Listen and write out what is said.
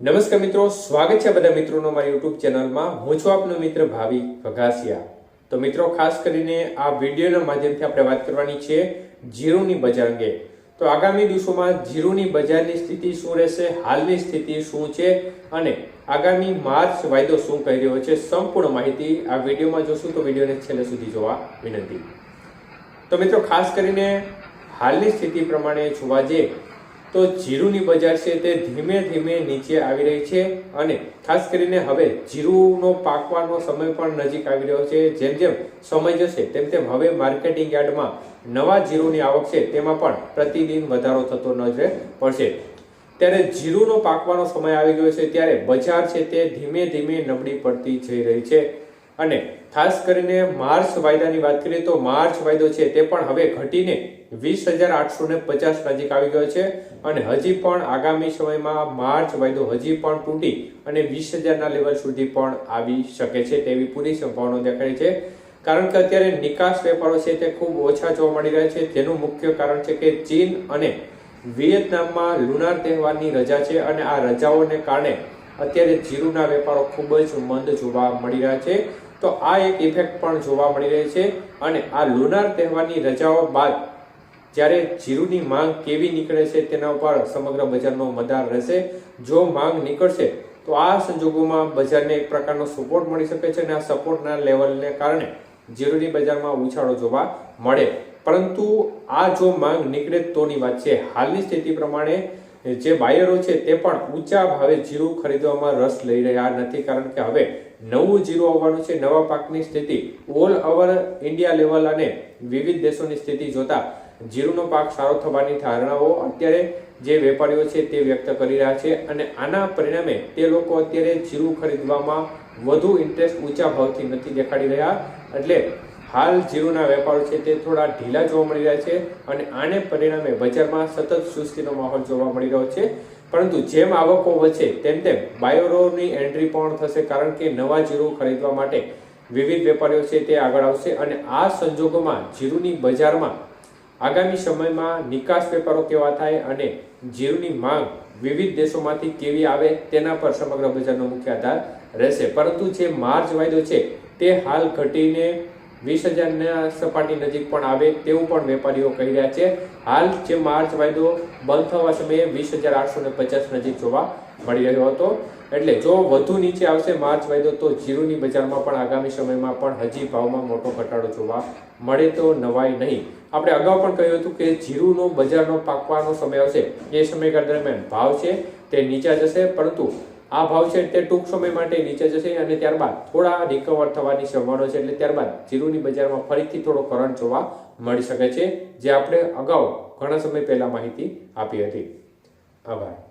નમસ્કાર મિત્રો, સ્વાગત છે બધા મિત્રોનો મારી યુટ્યુબ ચેનલમાં. હું છું આપનો મિત્ર ભાવિ વઘાસિયા તો મિત્રો, ખાસ કરીને આ વિડીયોના માધ્યમથી આપણે વાત કરવાની છે જીરુની બજાર અંગે. તો આગામી દિવસોમાં જીરુની બજારની સ્થિતિ શું રહેશે, હાલની સ્થિતિ શું છે અને આગામી માર્ચ વાયદો શું કહી રહ્યો છે, સંપૂર્ણ માહિતી આ વિડીયોમાં જોશું. તો વિડીયોને છેલ્લે સુધી જોવા વિનંતી. તો મિત્રો, ખાસ કરીને હાલની સ્થિતિ પ્રમાણે જોવા જઈએ તો જીરુની બજાર છે તે ધીમે ધીમે નીચે આવી રહી છે અને ખાસ કરીને હવે જીરુનો પાકવાનો સમય પણ નજીક આવી રહ્યો છે. જેમ જેમ સમય જશે, તેમ તેમ હવે માર્કેટિંગ યાર્ડમાં નવા જીરુની આવક છે, તેમાં પણ પ્રતિદિન વધારો થતો નજરે પડશે. ત્યારે જીરુનો પાકવાનો સમય આવી ગયો છે, ત્યારે બજાર છે તે ધીમે ધીમે નબળી પડતી જઈ રહી છે. અને ખાસ કરીને માર્ચ વાયદાની વાત કરીએ તો માર્ચ વાયદો છે તે પણ હવે ઘટીને વીસ હજાર આઠસો ને પચાસ નજીક આવી ગયો છે અને હજી પણ આગામી સમયમાં માર્ચ વાયદો હજી પણ તૂટી અને વીસ હજારના લેવલ સુધી પણ આવી શકે છે તેવી પૂરી સંભાવના દેખાય છે. કારણ કે અત્યારે નિકાસ વેપારો છે તે ખૂબ ઓછા જોવા મળી રહ્યા છે. તેનું મુખ્ય કારણ છે કે ચીન અને વિયેતનામમાં લુનાર તહેવારની રજા છે અને આ રજાઓને કારણે અત્યારે જીરુના વેપારો ખૂબ જ મંદ જોવા મળી રહ્યા છે. તો આ એક ઇફેક્ટ પણ જોવા મળી રહી છે અને આ લુનાર તહેવારની રજાઓ બાદ જ્યારે જીરુની માંગ કેવી નીકળે છે તેના ઉપર સમગ્ર બજારનો મદાર રહેશે. જો માંગ નીકળશે, તો આ સંજોગોમાં બજારને એક પ્રકારનો સપોર્ટ મળી શકે છે અને આ સપોર્ટના લેવલને કારણે જીરુની બજારમાં ઉછાળો જોવા મળે. પરંતુ આ જો માંગ નીકળે તોની વાત છે. હાલની સ્થિતિ પ્રમાણે જે બાયરો છે તે પણ ઊંચા ભાવે જીરું ખરીદવામાં રસ લઈ રહ્યા નથી. કારણ કે હવે નવું જીરું આવવાનું છે. નવા પાકની સ્થિતિ ઓલ ઓવર ઇન્ડિયા લેવલ અને વિવિધ દેશોની સ્થિતિ જોતા જીરુનો પાક સારો થવાની ધારણાઓ અત્યારે જે વેપારીઓ છે તે વ્યક્ત કરી રહ્યા છે અને આના પરિણામે તે લોકો અત્યારે જીરું ખરીદવામાં વધુ ઇન્ટરેસ્ટ ઊંચા ભાવથી નથી દેખાડી રહ્યા. એટલે હાલ જીરુના વેપારો છે તે થોડા ઢીલા જોવા મળી રહ્યા છે અને આને પરિણામે બજારમાં સતત સુસ્તીનો માહોલ જોવા મળી રહ્યો છે. પરંતુ જેમ આવકો વધશે, તેમ તેમ બાયોરોની એન્ટ્રી પણ થશે કારણ કે નવા જીરું ખરીદવા માટે વિવિધ વેપારીઓ છે તે આગળ આવશે અને આ સંજોગોમાં જીરુની બજારમાં આગામી સમયમાં નિકાસ વેપારો કેવા થાય અને જીરુની માંગ વિવિધ દેશોમાંથી કેવી આવે તેના પર સમગ્ર બજારનો મુખ્ય આધાર રહેશે. પરંતુ જે માર્ચ વાયદો છે તે હાલ ઘટીને વીસ હજારના સપાટી નજીક પણ આવે તેવું પણ વેપારીઓ કહી રહ્યા છે. હાલ જે માર્ચ વાયદો બંધ થવા સમયે વીસ હજાર આઠસો ને પચાસ નજીક જોવા મળી રહ્યો હતો. એટલે જો વધુ નીચે આવશે માર્ચ વાયદો તો જીરુની બજારમાં પણ આગામી સમયમાં પણ હજી ભાવમાં મોટો ઘટાડો જોવા મળે તો નવાઈ નહીં. આપણે અગાઉ પણ કહ્યું હતું કે જીરુનો બજારનો પાકવાનો સમય આવશે. એ સમયગાળા દરમિયાન ભાવ છે તે નીચા જશે, પરંતુ આ ભાવ છે તે ટૂંક સમય માટે નીચે જશે અને ત્યારબાદ થોડા રિકવર થવાની સંભાવના છે એટલે ત્યારબાદ જીરુની બજારમાં ફરીથી થોડો કરંટ જોવા મળી શકે છે, જે આપણે અગાઉ ઘણા સમય પહેલા માહિતી આપી હતી. આભાર.